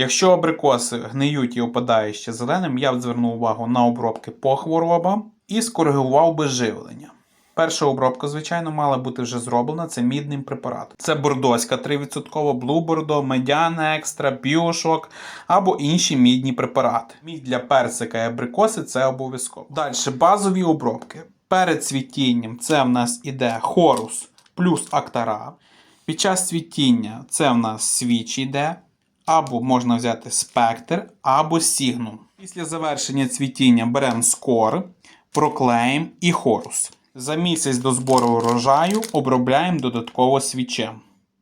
Якщо абрикоси гниють і опадають ще зеленим, я б звернув увагу на обробки по хворобам і скоригував би живлення. Перша обробка, звичайно, мала бути вже зроблена. Це мідним препаратом. Це бордоська 3%, Блу Бордо, Медяна Екстра, Біошок або інші мідні препарати. Мідь для персика і абрикоси це обов'язково. Далі базові обробки. Перед цвітінням це в нас іде хорус плюс актара. Під час цвітіння це в нас свіч іде. Або можна взяти спектр, або сігнум. Після завершення цвітіння беремо скор, проклеїм і хорус. За місяць до збору урожаю обробляємо додатково свічем.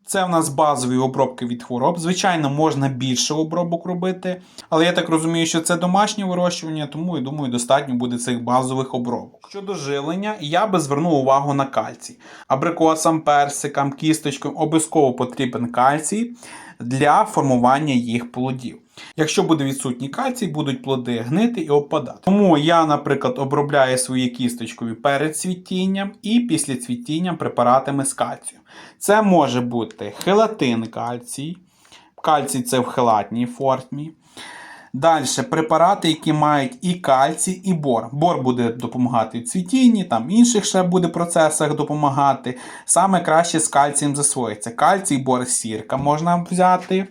Це в нас базові обробки від хвороб. Звичайно, можна більше обробок робити, але я так розумію, що це домашнє вирощування, тому я думаю, достатньо буде цих базових обробок. Щодо живлення, я би звернув увагу на кальцій. Абрикосам, персикам, кісточкам обов'язково потрібен кальцій для формування їх плодів. Якщо буде відсутній кальцій, будуть плоди гнити і опадати. Тому я, наприклад, обробляю свої кісточкові перед цвітінням і після цвітіння препаратами з кальцію. Це може бути хелатин кальцій. Кальцій це в хелатній формі. Далі препарати, які мають і кальцій, і бор. Бор буде допомагати в цвітінні, там інших ще буде процесах допомагати. Саме краще з кальцієм засвоїться. Кальцій, бор, сірка можна взяти.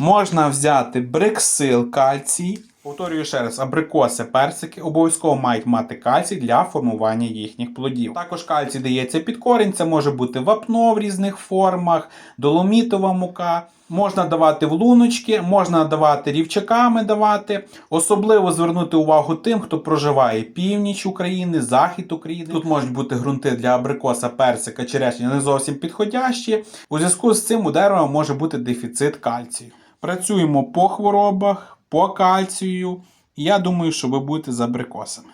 Можна взяти бриксил кальцій. Повторюю ще раз, абрикоси, персики обов'язково мають мати кальцій для формування їхніх плодів. Також кальцій дається під корінь, це може бути вапно в різних формах, доломітова мука. Можна давати в луночки, можна давати рівчаками давати. Особливо звернути увагу тим, хто проживає північ України, захід України. Тут можуть бути ґрунти для абрикоса, персика, черешня не зовсім підходящі. У зв'язку з цим у дерева може бути дефіцит кальцію. Працюємо по хворобах, по кальцію. Я думаю, що ви будете за абрикосами.